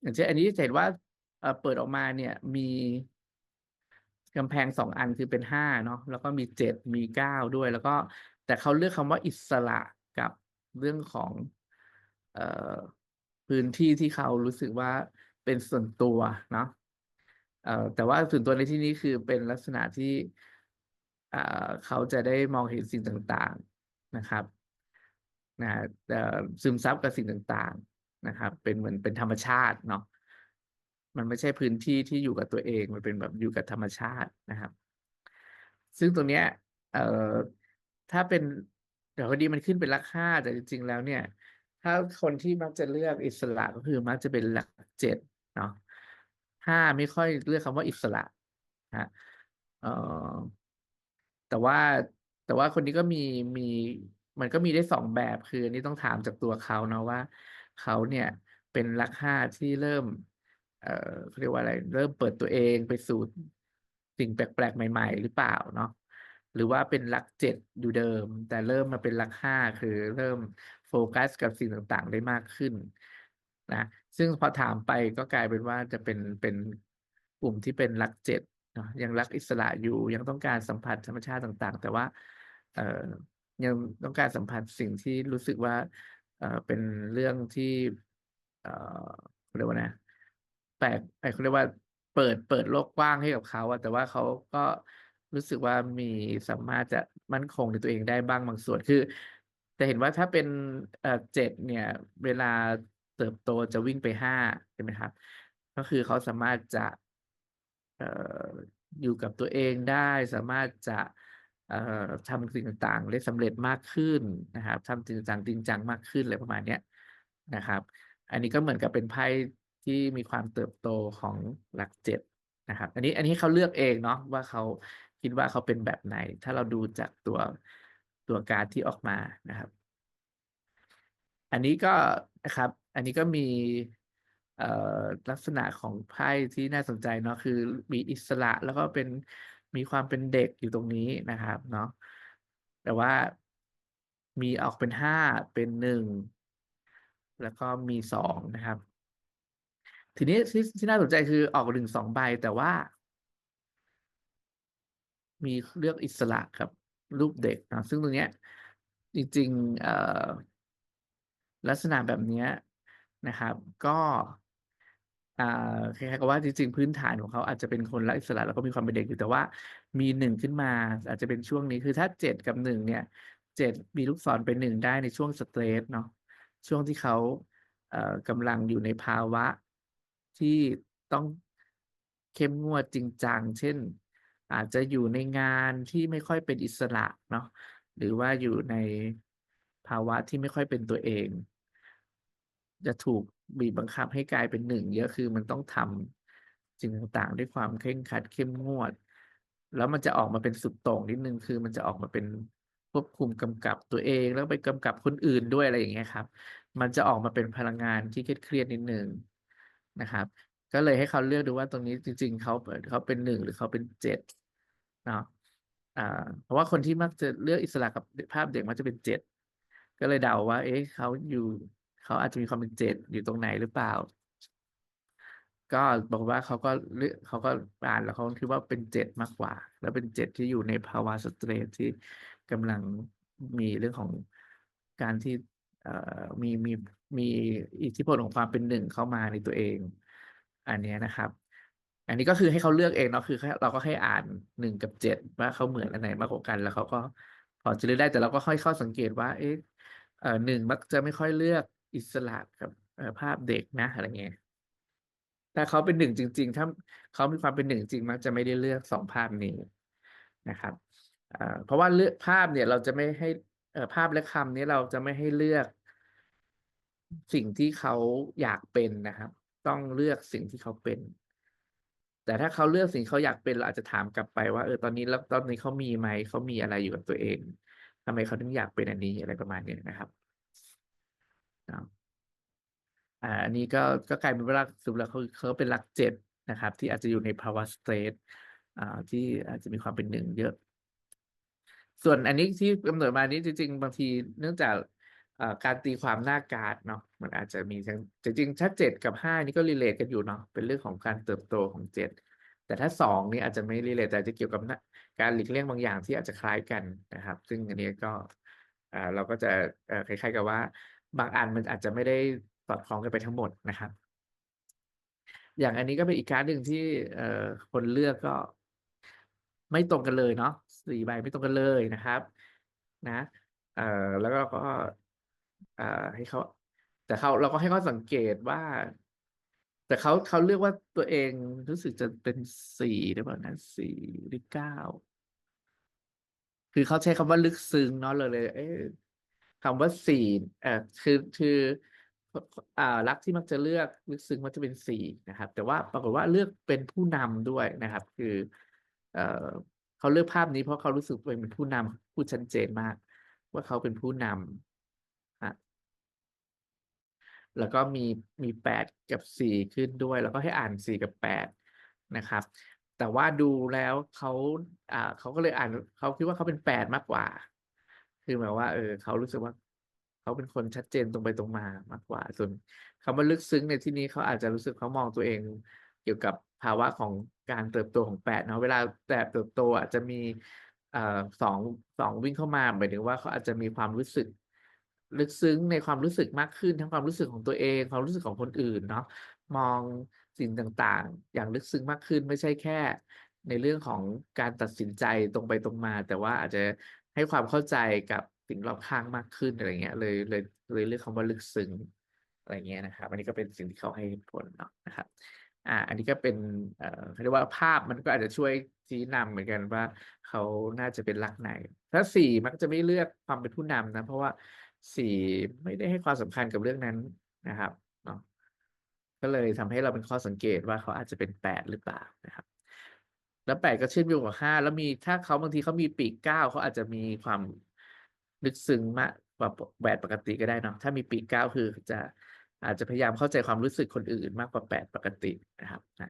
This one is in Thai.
อย่างเช่นอันนี้จะเห็นว่าเปิดออกมาเนี่ยมีกำแพงสองอันคือเป็นห้าเนาะแล้วก็มีเจ็ดมีเก้าด้วย แล้วก็แต่เขาเลือกคำว่าอิสระกับเรื่องของออพื้นที่ที่เขารู้สึกว่าเป็นส่วนตัวเนาะแต่ว่าส่วนตัวในที่นี้คือเป็นลักษณะที่เขาจะได้มองเห็นสิ่งต่างๆนะครับนะซึมซับกับสิ่งต่างๆ นะครับ เป็นเหมือนเป็นธรรมชาติเนาะมันไม่ใช่พื้นที่ที่อยู่กับตัวเอง มันเป็นแบบอยู่กับธรรมชาตินะครับ ซึ่งตรงเนี้ย เอ่อถ้าเป็นเดี๋ยวพอดีมันขึ้นเป็นหลักห้าแต่จริง ๆ แล้วเนี่ย ถ้าคนที่มักจะเลือกอิสระก็คือมักจะเป็นหลักเจ็ดเนาะห้าไม่ค่อยเลือกคำว่าอิสระฮะเอ่อแต่ว่าแต่ว่าคนนี้ก็มีมีมันก็มีได้สองแบบคืออันนี้ต้องถามจากตัวเขาเนาะว่า เขาเนี่ยเป็นลักห้าที่เริ่ม เอ่อเขาเรียกว่าอะไร เริ่มเปิดตัวเองไปสู่สิ่งแปลกๆ ใหม่ ๆ หรือเปล่าเนาะหรือว่าเป็นลักเจ็ดอยู่เดิม แต่เริ่มมาเป็นลักห้าคือเริ่มโฟกัสกับสิ่งต่างๆ ได้มากขึ้นนะซึ่งพอถามไปก็กลายเป็นว่าจะเป็นเป็นกลุ่มที่เป็นลักเจ็ดเนาะยังรักอิสระอยู่ยังต้องการสัมผัสธรรมชาติต่างๆ แต่ว่า เอ่อยังต้องการสัมผัสสิ่งที่รู้สึกว่า เอ่อเป็นเรื่องที่เอ่อเขาเรียกว่านะแปลกไอ้เขาเรียกว่าเปิดเปิดโลกกว้างให้กับเขาอะแต่ว่าเขาก็รู้สึกว่ามีสามารถจะมั่นคงในตัวเองได้บ้างบางส่วนคือจะเห็นว่าถ้าเป็นเจ็ดเนี่ย เวลาเติบโตจะวิ่งไปห้าใช่ไหมครับ ก็คือเขาสามารถจะอออยู่กับตัวเองได้สามารถจะ ทำสิ่งต่างๆได้สำเร็จมากขึ้นนะครับทำสิ่งต่างๆจริงจังมากขึ้นอะไรประมาณเนี้ยนะครับ อันนี้ก็เหมือนกับเป็นไพ่ที่มีความเติบโตของหลักเจ็ดนะครับ อันนี้อันนี้เขาเลือกเองเนาะว่าเขาคิดว่าเขาเป็นแบบไหน ถ้าเราดูจากตัวตัวการ์ดที่ออกมานะครับ อันนี้ก็นะครับ อันนี้ก็มีลักษณะของไพ่ที่น่าสนใจเนาะคือมีอิสระแล้วก็เป็น มีความเป็นเด็กอยู่ตรงนี้นะครับเนาะแต่ว่ามีออกเป็นห้าเป็นหนึ่งแล้วก็มีสองนะครับ ทีนี้ที่ที่น่าสนใจคือออกหนึ่งสองใบแต่ว่า มีเลือกอิสระกับรูปเด็กนะซึ่งตรงเนี้ย จริงๆลักษณะแบบเนี้ยนะครับ ก็ อ่าคล้ายๆกับว่าจริง ๆ พื้นฐานของเขาอาจจะเป็นคนรักอิสระ แล้วก็มีความเป็นเด็กอยู่แต่ว่ามีหนึ่งขึ้นมา อาจจะเป็นช่วงนี้คือถ้าเจ็ดกับหนึ่งเนี่ยเจ็ดมีลูกศรเป็นหนึ่งได้ในช่วงสเตรสเนาะช่วงที่เขาเอ่อกำลังอยู่ในภาวะที่ต้องเข้มงวดจริงจังเช่น อาจจะอยู่ในงานที่ไม่ค่อยเป็นอิสระเนาะหรือว่าอยู่ในภาวะที่ไม่ค่อยเป็นตัวเอง จะถูก บีบบังคับให้กลายเป็นหนึ่งเยอะคือมันต้องทำสิ่งต่างๆ ด้วยความเคร่งครัดเข้มงวด แล้วมันจะออกมาเป็นสุดโต่งนิดนึงคือมันจะออกมาเป็นควบคุมกำกับตัวเอง แล้วไปกำกับคนอื่นด้วยอะไรอย่างเงี้ยครับ มันจะออกมาเป็นพลังงานที่เครียดนิดนึงนะครับ ก็เลยให้เขาเลือกดูว่าตรงนี้จริง ๆเขาเขาเป็นหนึ่งหรือเขาเป็นเจ็ดเนาะอ่าเพราะว่าคนที่มักจะเลือกอิสระกับภาพเด็กมักจะเป็นเจ็ดก็เลยเดาว่า เอ๊ะเขาอยู่ เขาอาจจะมีความเป็นเจ็ดอยู่ตรงไหนหรือเปล่า ก็บอกว่าเขาก็เลือกเขาก็อ่านแล้วเขาคิดว่าเป็นเจ็ดมากกว่า แล้วเป็นเจ็ดที่อยู่ในภาวะสเตรสที่กำลังมีเรื่องของการที่เอ่อมีมีมีอิทธิพลของความเป็นหนึ่งเข้ามาในตัวเอง อันนี้นะครับ อันนี้ก็คือให้เขาเลือกเองเนาะคือเราก็ให้อ่านหนึ่งกับเจ็ดว่าเขาเหมือนอันไหนมากกว่ากันแล้วเขาก็พอจะเลือกได้แต่เราก็ค่อยเข้าสังเกตว่า เอ๊ะเอ่อหนึ่งมักจะไม่ค่อยเลือก อิสระกับภาพเด็กนะอะไรเงี้ยถ้าเขาเป็นหนึ่งจริง ๆ ถ้าเขามีความเป็นหนึ่งจริงมักจะไม่ได้เลือกสองภาพนี้นะครับเพราะว่าเลือกภาพเนี่ยเราจะไม่ให้ภาพและคำนี้เราจะไม่ให้เลือก สิ่งที่เขาอยากเป็นนะครับ ต้องเลือกสิ่งที่เขาเป็น แต่ถ้าเขาเลือกสิ่งเขาอยากเป็นเราอาจจะถามกลับไปว่าเออตอนนี้แล้วตอนนี้เขามีไหมเขามีอะไรอยู่กับตัวเองทำไมเขาถึงอยากเป็นอันนี้อะไรประมาณนี้นะครับ นาะอ่าอันนี้ก็ก็กลายเป็นว่ารักสุดแล้วเขาเขาเป็นรักเจ็ดนะครับ ที่อาจจะอยู่ในภาวะสเตรทอ่าที่อาจจะมีความเป็นหนึ่งเยอะ ส่วนอันนี้ที่กำหนดมานี้จริง ๆ บางทีเนื่องจากการตีความหน้าการ์ดเนาะมันอาจจะมีทั้งจริงๆถ้าเจ็ดกับห้านี่ก็รีเลทกันอยู่เนาะเป็นเรื่องของการเติบโตของเจ็ดแต่ถ้าสองนี่อาจจะไม่รีเลทแต่จะเกี่ยวกับการหลีกเลี่ยงบางอย่างที่อาจจะคล้ายกันนะครับ ซึ่งอันนี้ก็เราก็จะคล้ายๆกับว่า บางอันมันอาจจะไม่ได้สอดคล้องกันไปทั้งหมดนะครับ อย่างอันนี้ก็เป็นอีกการหนึ่งที่เอ่อคนเลือกก็ ไม่ตรงกันเลยเนาะสี่ใบไม่ตรงกันเลยนะครับ นะเอ่อแล้วก็ก็เอ่อให้เขาแต่เขาเราก็ให้เขาสังเกตว่า แต่เขาเขาเลือกว่าตัวเองรู้สึกจะเป็นสี่หรือเปล่านะสี่หรือเก้าคือเขาใช้คำว่าลึกซึ้งเนาะเลยเลย เอ๊ะ คำว่าสี่เอ่อคือคืออ่ารักที่มักจะเลือกลึกซึ้งมักจะเป็นสี่นะครับ แต่ว่าปรากฏว่าเลือกเป็นผู้นำด้วยนะครับ คือเอ่อเขาเลือกภาพนี้เพราะเขารู้สึกตัวเองเป็นผู้นำพูดชัดเจนมาก ว่าเขาเป็นผู้นำฮะแล้วก็มีมีแปดกับสี่ขึ้นด้วย แล้วก็ให้อ่านสี่กับแปดนะครับ แต่ว่าดูแล้วเขาอ่าเขาก็เลยอ่านเขาคิดว่าเขาเป็นแปดมากกว่า คือหมายว่า เออเขารู้สึกว่า เขาเป็นคนชัดเจนตรงไปตรงมามากกว่า ส่วนคำว่าลึกซึ้งในที่นี้เขาอาจจะรู้สึกเขามองตัวเอง เกี่ยวกับภาวะของการเติบโตของแปดเนาะเวลาแปดเติบโตอะจะมีเอ่อสองสองวิ่งเข้ามาหมายถึงว่าเขาอาจจะมีความรู้สึก ลึกซึ้งในความรู้สึกมากขึ้นทั้งความรู้สึกของตัวเอง ความรู้สึกของคนอื่นเนาะมองสิ่งต่างๆ อย่างลึกซึ้งมากขึ้นไม่ใช่แค่ ในเรื่องของการตัดสินใจตรงไปตรงมา แต่ว่าอาจจะ ให้ความเข้าใจกับสิ่งรอบข้างมากขึ้นอะไรเงี้ย เลยเลยเลยเลือกคำว่าลึกซึ้งอะไรเงี้ยนะครับ อันนี้ก็เป็นสิ่งที่เขาให้ผลเนาะนะครับ อ่า อันนี้ก็เป็นเอ่อเรียกว่าภาพมันก็อาจจะช่วยชี้นำเหมือนกันว่าเขาน่าจะเป็นลักไหน ถ้าสี่มักจะไม่เลือกความเป็นผู้นำนะ เพราะว่าสี่ไม่ได้ให้ความสำคัญกับเรื่องนั้นนะครับเนาะก็เลยทำให้เราเป็นข้อสังเกตว่าเขาอาจจะเป็นแปดหรือเปล่านะครับ แล้วแปดก็เชื่อมโยงกับห้าแล้วมีถ้าเขาบางทีเขามีปีกเก้าเขาอาจจะมีความลึกซึ้งมากกว่าแปดปกติก็ได้เนาะถ้ามีปีกเก้าคือจะอาจจะพยายามเข้าใจความรู้สึกคนอื่นมากกว่าแปดปกตินะครับนะ